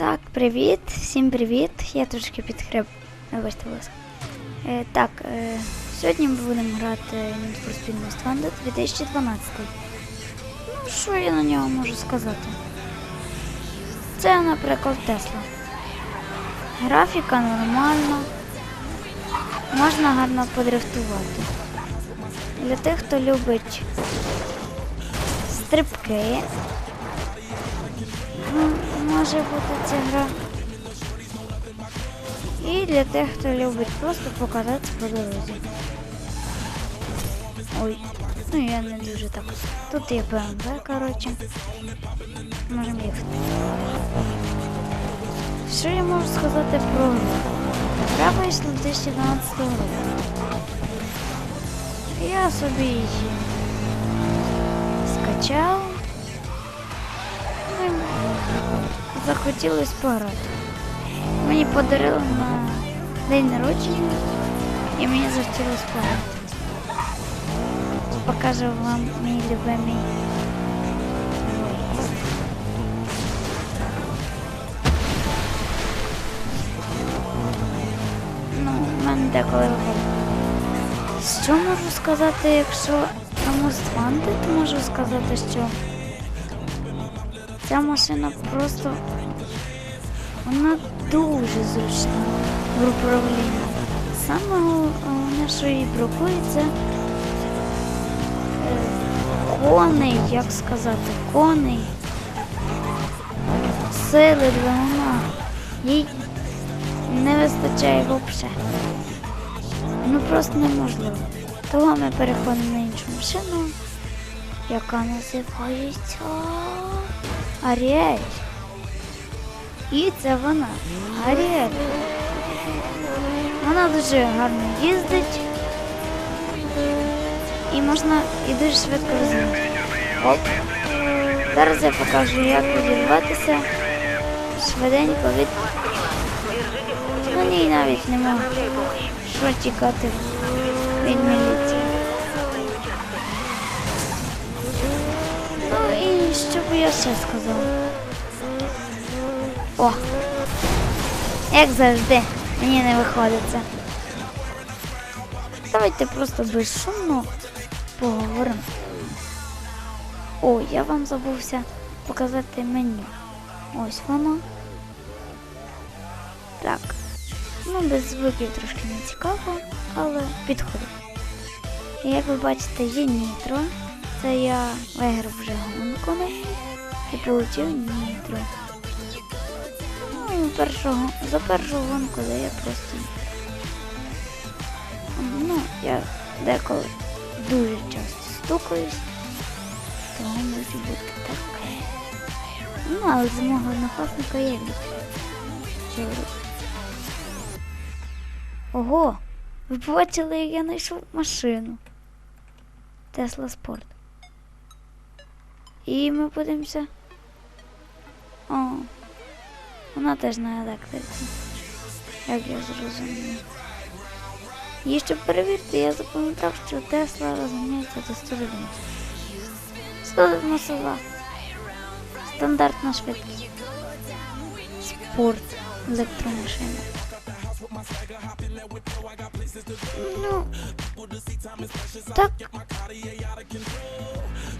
Так, привіт, всім привіт. Я трошки підхреб. Вибачте, будь ласка. Е, так, е, сьогодні ми будемо грати Need for Speed Most Wanted 2012. Ну, що я на нього можу сказати? Це, наприклад, Тесла. Графіка нормальна. Можна гарно подрифтувати. Для тих, хто любить стрибки, може бути ця гра. І для тих, хто любить просто покататися по дорозі. Ой, ну я не дуже так. Тут є БМВ, коротше. Можемо їхати. Що я можу сказати про гру? Гра вийшла 2012 року. Я собі її скачав. Захотілося пограти. Мені подарили на день народження і мені захотілося пограти. Покажу вам мій любимий. Ну, в мене деколи. Що можу сказати, якщо комусь Wanted, можу сказати, що ця машина просто вона дуже зручна в управлінні. Саме головне, що їй бракує, це коней, як сказати, коней, сили двигуна. Їй не вистачає взагалі. Ну просто неможливо. Того ми переходимо на іншу машину, яка називається Аріель. І це вона. Аріель. Вона дуже гарно їздить. І можна і дуже швидко розмовляти. Оп. Зараз я покажу, як відірватися швиденько від. Мені навіть нема що тікати від міліції. Що б я ще сказав? О! Як завжди, мені не виходить це. Давайте просто безшумно поговоримо. О, я вам забувся показати меню. Ось воно. Так. Ну, без звуків трошки не цікаво, але підходить. Як ви бачите, є нітро. Це я виграв вже гонку і отримав нітро. Ну, першого, за першу гонку дає просто. Ну, я деколи дуже часто стукаюсь, тому може бути таке. Ну, але з мого однокласника я. Ого! Ви побачили, як я знайшов машину. Тесла Спорт. І ми подивимося. О, вона теж на електриці. Як я зрозумів. І щоб перевірити, я запам'ятав, що Тесла розганяється до 190. 192. Стандартна швидкість. Спорт. Електромашина. Ну, так.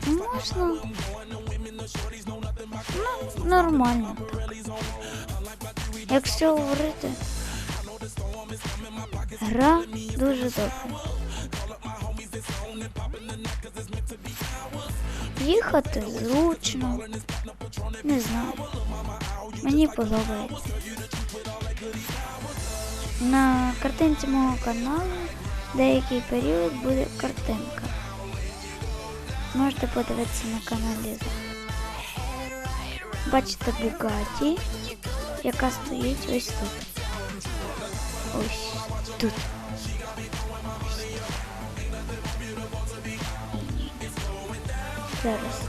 Можна. Ну, нормально. Якщо говорити, гра дуже добра. Їхати зручно. Не знаю. Мені подобається. На картинці мого каналу деякий період буде картинка. Можете подивитися на каналі. Бачите Бугаті, яка стоїть ось тут. Ось тут. Ось тут. Зараз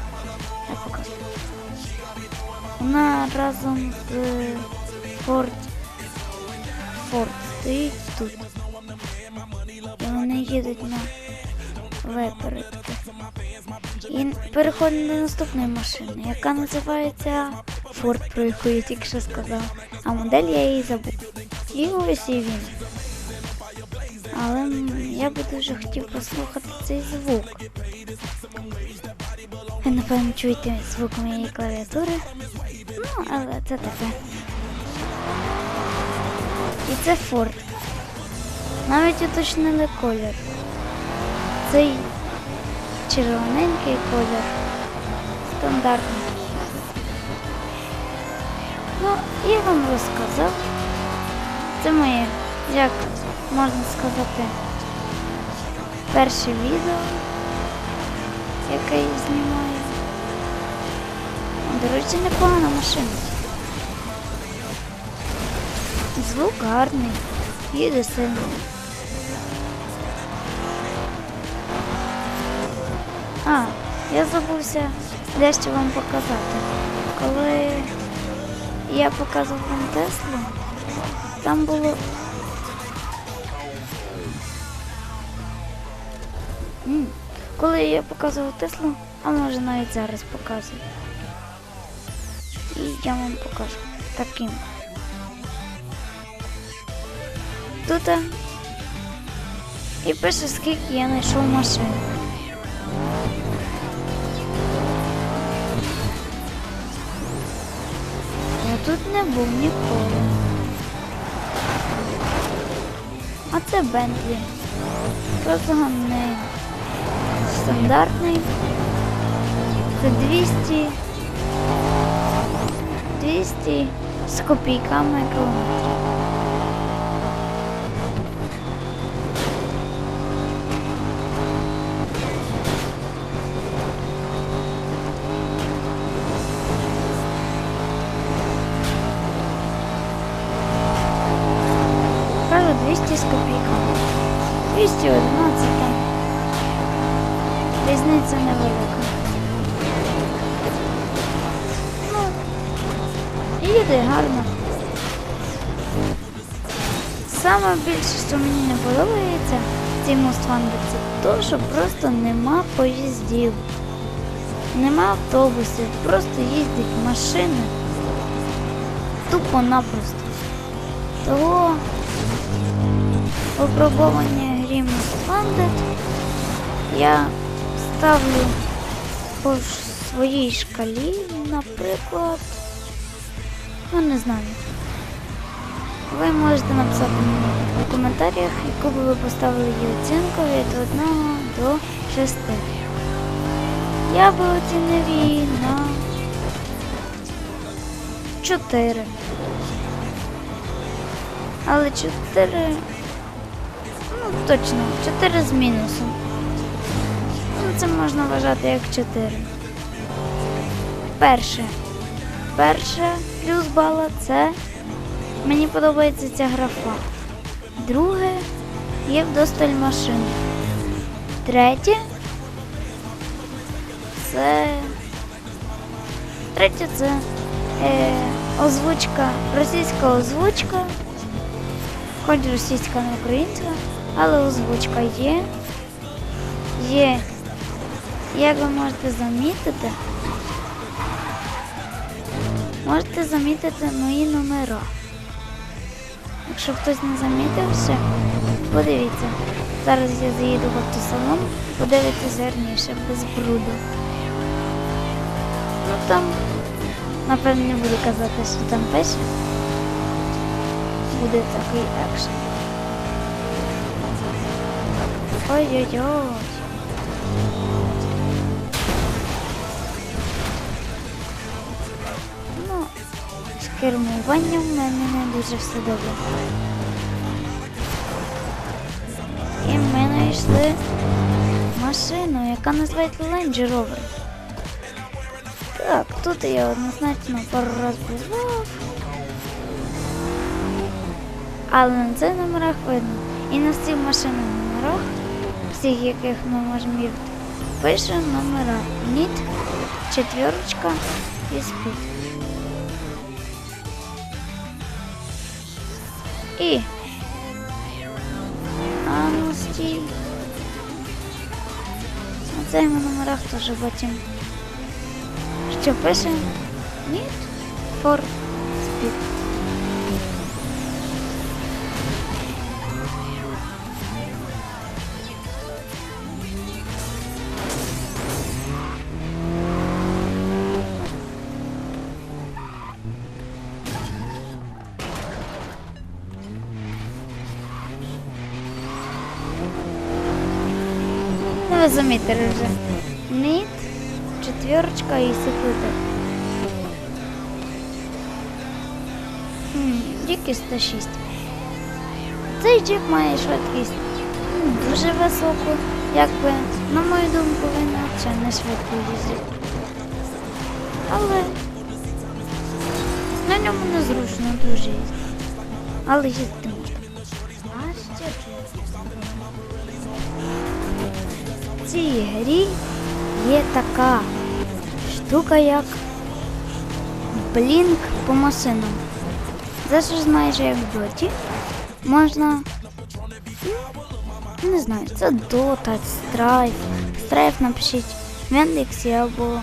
я покажу. Вона разом з Ford Форд Стоїть тут. І вони їдуть на випередки. І переходимо до наступної машини, яка називається Форд, про яку я тільки що сказав. А модель я її забув. І ось і він. Але я би дуже хотів послухати цей звук. Ви, напевно, чуєте звук моєї клавіатури. Ну, але це таке. І це Форд. Навіть уточнили колір. Цей червоненький колір. Стандартний. Ну, я вам розказав. Це моє, як можна сказати, перше відео, яке я знімаю. До речі, непогана машина. Звук гарний, їде сильно. А, я забувся дещо вам показати. Коли я показував вам Теслу, там було. Коли я показував Теслу, а може навіть зараз показую. І я вам покажу таким. Тут е, і пише, скільки я знайшов машин. Я тут не був ніколи. А це Бентлі. Розгонний. Стандартний. Це 200. 200 з копійками кілометрів. Їде гарно. Саме більше, що мені не подобається в цій Мустангі, це то, що просто нема поїздів. Нема автобусів, просто їздять машини. Тупо-напросто. Того випробування грі Мустанги я ставлю по своїй шкалі, наприклад. Ну, не знаю. Ви можете написати мені у коментарях, яку би ви поставили її оцінку від 1 до 6. Я би оцінив її на 4. Але 4. Ну, точно, 4 з мінусом. Ну, це можна вважати як 4. Перше. Перше плюс бала це мені подобається ця графа. Друге є вдосталь машин. Третє це. Третє це е, озвучка, російська озвучка. Хоч російська не українська, але озвучка є. Є. Як ви можете замітити, можете замітити мої номера. Якщо хтось не замітив ще, подивіться. Зараз я заїду в автосалон, подивитися гарніше, без бруду. Ну там, напевно, не буду казати, що там пише. Буде такий екшен. Ой-ой-ой. З кермуванням в мене не дуже все добре. І ми знайшли машину, яка називається Land Rover. Так, тут я однозначно пару разів. Але на цих номерах видно. І на всіх машинах номерах, всіх яких ми можемо їхати, пише номера. Ніт, четверочка і спід. І. А стій. На цих ми номерах теж бачимо. Що пише? Ніт. For ви замітили вже. Ніт, четверочка і секлитер. Тільки 106. Цей джип має швидкість дуже високу, якби, на мою думку, він взагалі не швидко їздить. Але на ньому незручно дуже їздити. Але їздити цій грі є така штука, як блінк по машинам. Це ж майже як в доті. Можна. Не знаю, це дота, страйф. Страйф напишіть в Яндексі або.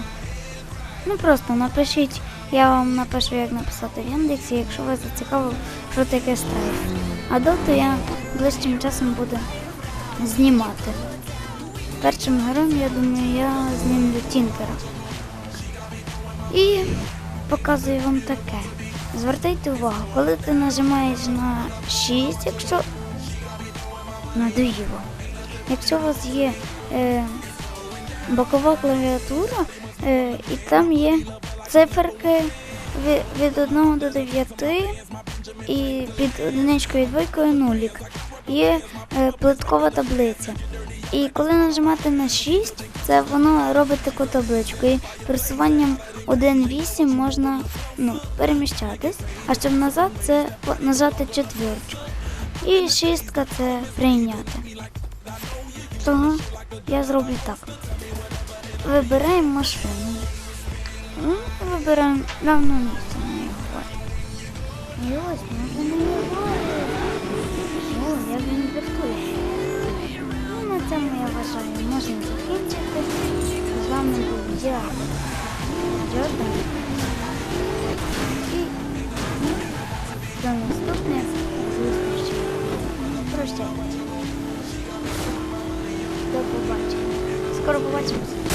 Ну просто напишіть, я вам напишу, як написати в Яндексі, якщо вас зацікавило, що таке страйф. А доту я ближчим часом буду знімати. Першим героєм, я думаю, я знімлю Тінкера. І показую вам таке. Звертайте увагу, коли ти нажимаєш на 6, якщо надоїло. Якщо у вас є е, бокова клавіатура, е, і там є циферки від, від 1 до 9 і під одиничкою і двойкою нулік. Є е, плиткова таблиця. І коли нажимати на 6, це воно робить таку табличку. І пересуванням 1.8 можна ну, переміщатись, а щоб назад це нажати четвірочку. І шістка це прийняти. Того я зроблю так. Вибираємо машину. Ну, Вибираємо давно місце на його. І ось можна на його. О, як він вертує. Вважаю, можна закінчити. З вами був я, Джордан. І до наступних зустрічей. Прощайте. До побачення. Скоро побачимося.